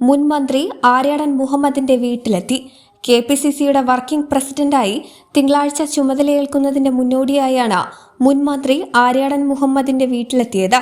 മുൻ മന്ത്രി ആര്യാടൻ മുഹമ്മദിന്റെ വീട്ടിലെത്തി. കെ പി സി സിയുടെ വർക്കിംഗ് പ്രസിഡന്റായി തിങ്കളാഴ്ച ചുമതലയേൽക്കുന്നതിന്റെ മുന്നോടിയായാണ് മുൻ മന്ത്രി ആര്യാടൻ മുഹമ്മദിന്റെ വീട്ടിലെത്തിയത്.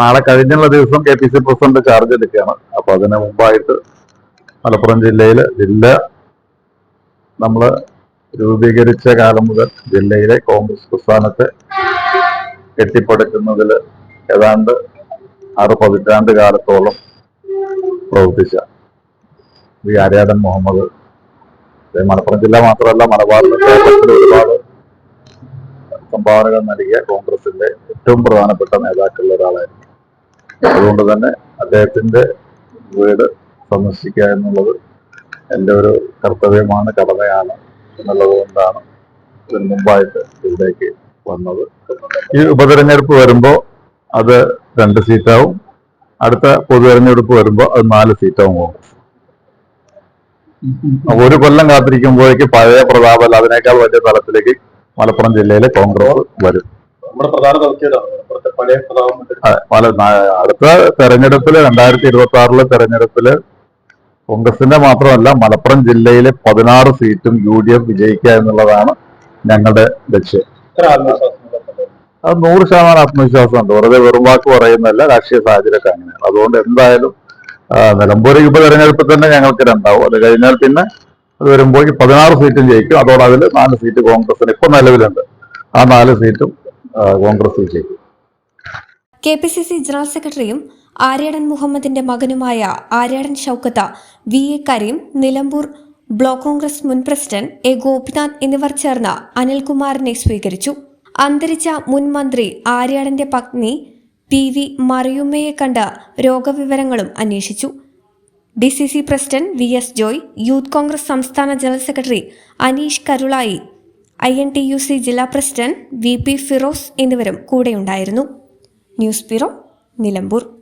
നാളെ കഴിഞ്ഞുള്ള ദിവസം K P C president charge എടുക്കുകയാണ്. അപ്പൊ അതിന് മുമ്പായിട്ട് മലപ്പുറം ജില്ലയിൽ ജില്ല നമ്മൾ രൂപീകരിച്ച കാലം മുതൽ ജില്ലയിലെ കോൺഗ്രസ് പ്രസ്ഥാനത്തെ കെട്ടിപ്പടുക്കുന്നതിൽ ഏതാണ്ട് ആറ് പതിറ്റാണ്ട് കാലത്തോളം പ്രവർത്തിച്ച വി ആര്യാടൻ മുഹമ്മദ്. മലപ്പുറം ജില്ല മാത്രമല്ല കേരളത്തിൽ ഒരുപാട് സംഭാവനകൾ നൽകിയ കോൺഗ്രസിന്റെ ഏറ്റവും പ്രധാനപ്പെട്ട നേതാക്കളിൽ ഒരാളായിരുന്നു. അതുകൊണ്ട് തന്നെ അദ്ദേഹത്തിന്റെ വീട് സന്ദർശിക്കുക എന്നുള്ളത് എന്റെ ഒരു കർത്തവ്യമാണ് കടമയാണ് എന്നുള്ളത് കൊണ്ടാണ് ഇതിന് മുമ്പായിട്ട് ഇവിടേക്ക് വന്നത്. ഈ ഉപതെരഞ്ഞെടുപ്പ് വരുമ്പോൾ അത് രണ്ട് സീറ്റാവും അടുത്ത പൊതു തെരഞ്ഞെടുപ്പ് വരുമ്പോൾ അത് നാല് സീറ്റാവും കോൺഗ്രസ് ഒരു കൊല്ലം കാത്തിരിക്കുമ്പോഴേക്ക് പഴയ പ്രതാപല്ല അതിനേക്കാൾ വലിയ തലത്തിലേക്ക് മലപ്പുറം ജില്ലയിലെ കോൺഗ്രസ് വരും. അടുത്ത തെരഞ്ഞെടുപ്പിൽ രണ്ടായിരത്തി ഇരുപത്തി ആറിലെ തെരഞ്ഞെടുപ്പിൽ കോൺഗ്രസിന്റെ മാത്രമല്ല മലപ്പുറം ജില്ലയിലെ പതിനാറ് സീറ്റും യു ഡി എഫ് വിജയിക്കുക എന്നുള്ളതാണ് ഞങ്ങളുടെ ലക്ഷ്യം. അത് നൂറ് ശതമാനം ആത്മവിശ്വാസമുണ്ട്. വെറുതെ വെറും വാക്ക് പറയുന്നതല്ല രാഷ്ട്രീയ സാഹചര്യമൊക്കെ അങ്ങനെയാണ്. അതുകൊണ്ട് എന്തായാലും നിലമ്പൂർ ഉപതെരഞ്ഞെടുപ്പിൽ തന്നെ ഞങ്ങൾക്ക് രണ്ടാവും. അത് കഴിഞ്ഞാൽ പിന്നെ അത് വരുമ്പോൾ പതിനാറ് സീറ്റും ജയിക്കും. അതോടെ അതിൽ നാല് സീറ്റ് കോൺഗ്രസിന് ഇപ്പൊ നിലവിലുണ്ട്. ആ നാല് സീറ്റും കോൺഗ്രസ് ജയിക്കും. K P C C general സെക്രട്ടറിയും ആര്യാടൻ മുഹമ്മദിന്റെ മകനുമായ Aryadan Shoukath V A Kareem Nilambur block Congress മുൻ പ്രസിഡന്റ് എ ഗോപിനാഥ് എന്നിവർ ചേർന്ന് അനിൽകുമാറിനെ സ്വീകരിച്ചു. അന്തരിച്ച മുൻ മന്ത്രി ആര്യാടന്റെ പത്നി പി വി മറിയുമ്മയെ കണ്ട് രോഗവിവരങ്ങളും അന്വേഷിച്ചു. D C C president V S Joy youth Congress സംസ്ഥാന general secretary Aneesh Karulai I N T U C ജില്ലാ പ്രസിഡന്റ് വി പി ഫിറോസ് എന്നിവരും കൂടെയുണ്ടായിരുന്നു. News bureau Nilambur.